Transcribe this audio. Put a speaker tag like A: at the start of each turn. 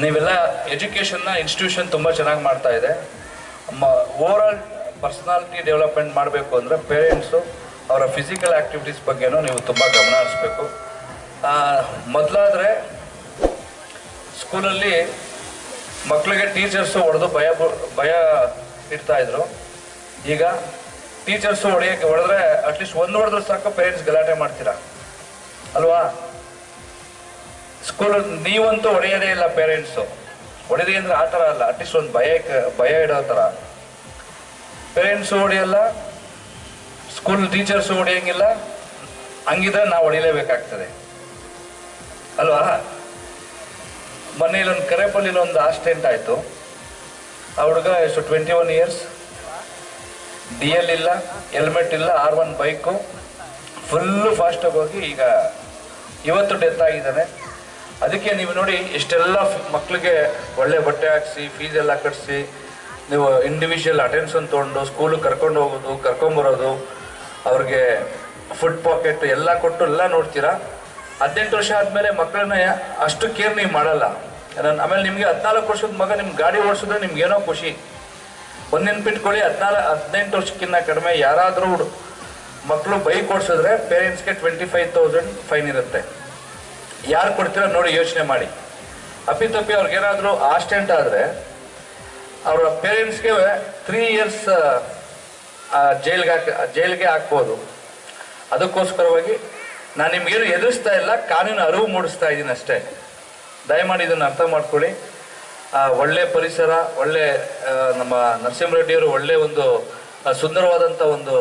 A: ನೀವೆಲ್ಲ ಎಜುಕೇಷನ್ನ ಇನ್ಸ್ಟಿಟ್ಯೂಷನ್ ತುಂಬ ಚೆನ್ನಾಗಿ ಮಾಡ್ತಾ ಇದೆ. ಓವರ್ ಆಲ್ ಪರ್ಸನಾಲಿಟಿ ಡೆವಲಪ್ಮೆಂಟ್ ಮಾಡಬೇಕು ಅಂದರೆ ಪೇರೆಂಟ್ಸು ಅವರ ಫಿಸಿಕಲ್ ಆ್ಯಕ್ಟಿವಿಟೀಸ್ ಬಗ್ಗೆನೂ ನೀವು ತುಂಬ ಗಮನ ಹರಿಸ್ಬೇಕು. ಮೊದಲಾದರೆ ಸ್ಕೂಲಲ್ಲಿ ಮಕ್ಕಳಿಗೆ ಟೀಚರ್ಸು ಹೊಡೆದು ಭಯ ಭಯ ಇಡ್ತಾಯಿದ್ರು ಈಗ ಟೀಚರ್ಸು ಹೊಡೆಯೋಕ್ಕೆ, ಹೊಡೆದ್ರೆ ಅಟ್ಲೀಸ್ಟ್ ಒಂದು ಹೊಡೆದ್ರೆ ಸಾಕು ಪೇರೆಂಟ್ಸ್ ಗಲಾಟೆ ಮಾಡ್ತೀರಾ? ಅಲ್ವಾ? ಸ್ಕೂಲ್ ನೀವಂತೂ ಹೊಡೆಯೋದೇ ಇಲ್ಲ ಪೇರೆಂಟ್ಸು ಹೊಡೆದಿ ಅಂದ್ರೆ ಆ ಥರ ಅಲ್ಲ ಅಟ್ಲೀಸ್ಟ್ ಒಂದು ಭಯ ಭಯ ಇಡೋ ಥರ. ಪೇರೆಂಟ್ಸು ಹೊಡೆಯಲ್ಲ ಸ್ಕೂಲ್ ಟೀಚರ್ಸು ಹೊಡೆಯಂಗಿಲ್ಲ, ಹಂಗಿದ್ರೆ ನಾವು ಹೊಡಿಲೇಬೇಕಾಗ್ತದೆ. ಅಲ್ವಾ? ಮೊನ್ನೆ ಇಲ್ಲೊಂದು ಕರೆಪಲ್ಲಿ ಒಂದು ಆಕ್ಸಿಡೆಂಟ್ ಆಯಿತು. ಆ ಹುಡುಗ ಎಷ್ಟು twenty one years D L ಇಲ್ಲ ಹೆಲ್ಮೆಟ್ ಇಲ್ಲ ಆರ್ ಒನ್ ಬೈಕು ಫುಲ್ಲು ಫಾಸ್ಟಾಗಿ ಹೋಗಿ ಈಗ ಇವತ್ತು ಡೆತ್ ಆಗಿದ್ದಾನೆ. ಅದಕ್ಕೆ ನೀವು ನೋಡಿ, ಇಷ್ಟೆಲ್ಲ ಮಕ್ಕಳಿಗೆ ಒಳ್ಳೆ ಬಟ್ಟೆ ಹಾಕ್ಸಿ ಫೀಸ್ ಎಲ್ಲ ಕಟ್ಟಿಸಿ ನೀವು ಇಂಡಿವಿಜುವಲ್ ಅಟೆನ್ಷನ್ ತೊಗೊಂಡು ಸ್ಕೂಲಿಗೆ ಕರ್ಕೊಂಡು ಹೋಗೋದು ಕರ್ಕೊಂಬರೋದು ಅವ್ರಿಗೆ ಫುಡ್ ಪಾಕೆಟ್ ಎಲ್ಲ ಕೊಟ್ಟು ಎಲ್ಲ ನೋಡ್ತೀರಾ? ಹದಿನೆಂಟು ವರ್ಷ ಆದಮೇಲೆ ಮಕ್ಕಳನ್ನ ಅಷ್ಟು ಕೇರ್ ನೀವು ಮಾಡಲ್ಲ. ನಾನು ಆಮೇಲೆ ನಿಮಗೆ ಹದಿನಾಲ್ಕು ವರ್ಷದ ಮಗ ನಿಮ್ಗೆ ಗಾಡಿ ಓಡಿಸಿದ್ರೆ ನಿಮ್ಗೆ ಏನೋ ಖುಷಿ. ಒಂದು ನೆನ್ಪಿಟ್ಕೊಳ್ಳಿ ಹದಿನಾಲ್ಕು ಹದಿನೆಂಟು ವರ್ಷಕ್ಕಿಂತ ಕಡಿಮೆ ಯಾರಾದರೂ ಮಕ್ಕಳು ಬೈಕ್ ಓಡಿಸಿದ್ರೆ ಪೇರೆಂಟ್ಸ್ಗೆ ಟ್ವೆಂಟಿ ಫೈವ್ ತೌಸಂಡ್ ಫೈನ್ ಇರುತ್ತೆ. ಯಾರು ಕೊಡ್ತೀರ ನೋಡಿ ಯೋಚನೆ ಮಾಡಿ. ಅಪ್ಪಿತಪ್ಪಿ ಅವ್ರಿಗೇನಾದರೂ ಆಸ್ಟೆಂಟ್ ಆದರೆ, ಅವರ ಪೇರೆಂಟ್ಸ್ಗೆ ತ್ರೀ ಇಯರ್ಸ್ ಜೈಲ್ಗೆ ಹಾಕ, ಜೈಲ್ಗೆ ಹಾಕ್ಬೋದು. ಅದಕ್ಕೋಸ್ಕರವಾಗಿ ನಾನು ನಿಮ್ಗೇನು ಎದುರಿಸ್ತಾ ಇಲ್ಲ, ಕಾನೂನು ಅರಿವು ಮೂಡಿಸ್ತಾ ಇದ್ದೀನಿ ಅಷ್ಟೇ. ದಯಮಾಡಿ ಇದನ್ನು ಅರ್ಥ ಮಾಡ್ಕೊಳ್ಳಿ. ಒಳ್ಳೆ ಪರಿಸರ, ಒಳ್ಳೆ ನಮ್ಮ ನರಸಿಂಹರೆಡ್ಡಿಯವರು ಒಳ್ಳೆ ಒಂದು ಸುಂದರವಾದಂಥ ಒಂದು